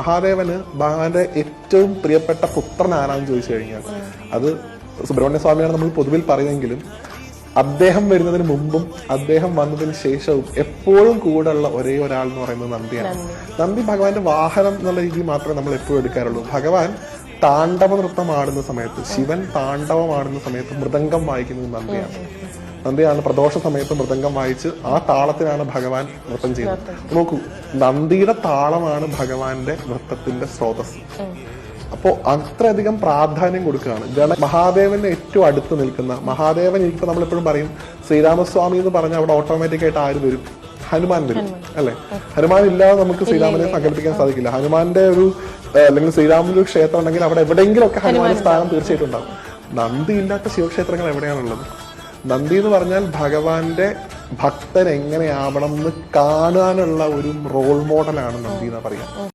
മഹാദേവന് ഭഗവാന്റെ ഏറ്റവും പ്രിയപ്പെട്ട പുത്രൻ ആരാന്ന് ചോദിച്ചു കഴിഞ്ഞാൽ അത് സുബ്രഹ്മണ്യ സ്വാമിയാണ് നമ്മൾ പൊതുവിൽ പറയുമെങ്കിലും അദ്ദേഹം വരുന്നതിന് മുമ്പും അദ്ദേഹം വന്നതിന് ശേഷവും എപ്പോഴും കൂടെയുള്ള ഒരേ ഒരാൾ എന്ന് പറയുന്നത് നന്ദിയാണ്. നന്ദി ഭഗവാന്റെ വാഹനം എന്നുള്ള രീതിയിൽ മാത്രമേ നമ്മൾ എപ്പോഴും എടുക്കാറുള്ളൂ. ഭഗവാൻ താണ്ഡവ നൃത്തം ആടുന്ന സമയത്ത് ശിവൻ താണ്ഡവമാടുന്ന സമയത്ത് മൃദംഗം വായിക്കുന്നത് നന്ദിയാണ്. നന്ദിയാണ് പ്രദോഷ സമയത്ത് മൃദംഗം വായിച്ച് ആ താളത്തിനാണ് ഭഗവാൻ നൃത്തം ചെയ്യുന്നത്. നോക്കൂ നന്ദിയുടെ താളമാണ് ഭഗവാന്റെ നൃത്തത്തിന്റെ സ്രോതസ്. അപ്പോ അത്രയധികം പ്രാധാന്യം കൊടുക്കുകയാണ്. ഗണ മഹാദേവന് ഏറ്റവും അടുത്ത് നിൽക്കുന്ന മഹാദേവൻ ഇപ്പൊ നമ്മളെപ്പോഴും പറയും ശ്രീരാമസ്വാമി എന്ന് പറഞ്ഞാൽ അവിടെ ഓട്ടോമാറ്റിക് ആയിട്ട് ആര് വരും? ഹനുമാൻ വരും അല്ലെ? ഹനുമാൻ ഇല്ലാതെ നമുക്ക് ശ്രീരാമനെ സങ്കല്പിക്കാൻ സാധിക്കില്ല. ഹനുമാന്റെ ഒരു അല്ലെങ്കിൽ ശ്രീരാമന്റെ ഒരു ക്ഷേത്രം ഉണ്ടെങ്കിൽ അവിടെ എവിടെയെങ്കിലും ഒക്കെ ഹനുമാൻ സ്ഥാനം തീർച്ചയായിട്ടും ഉണ്ടാവും നന്ദി ഇല്ലാത്ത ശിവക്ഷേത്രങ്ങൾ എവിടെയാണുള്ളത്? നന്ദി എന്ന് പറഞ്ഞാൽ ഭഗവാന്റെ ഭക്തൻ എങ്ങനെയാവണം എന്ന് കാണാനുള്ള ഒരു റോൾ മോഡലാണ് നന്ദി എന്ന് പറയാം.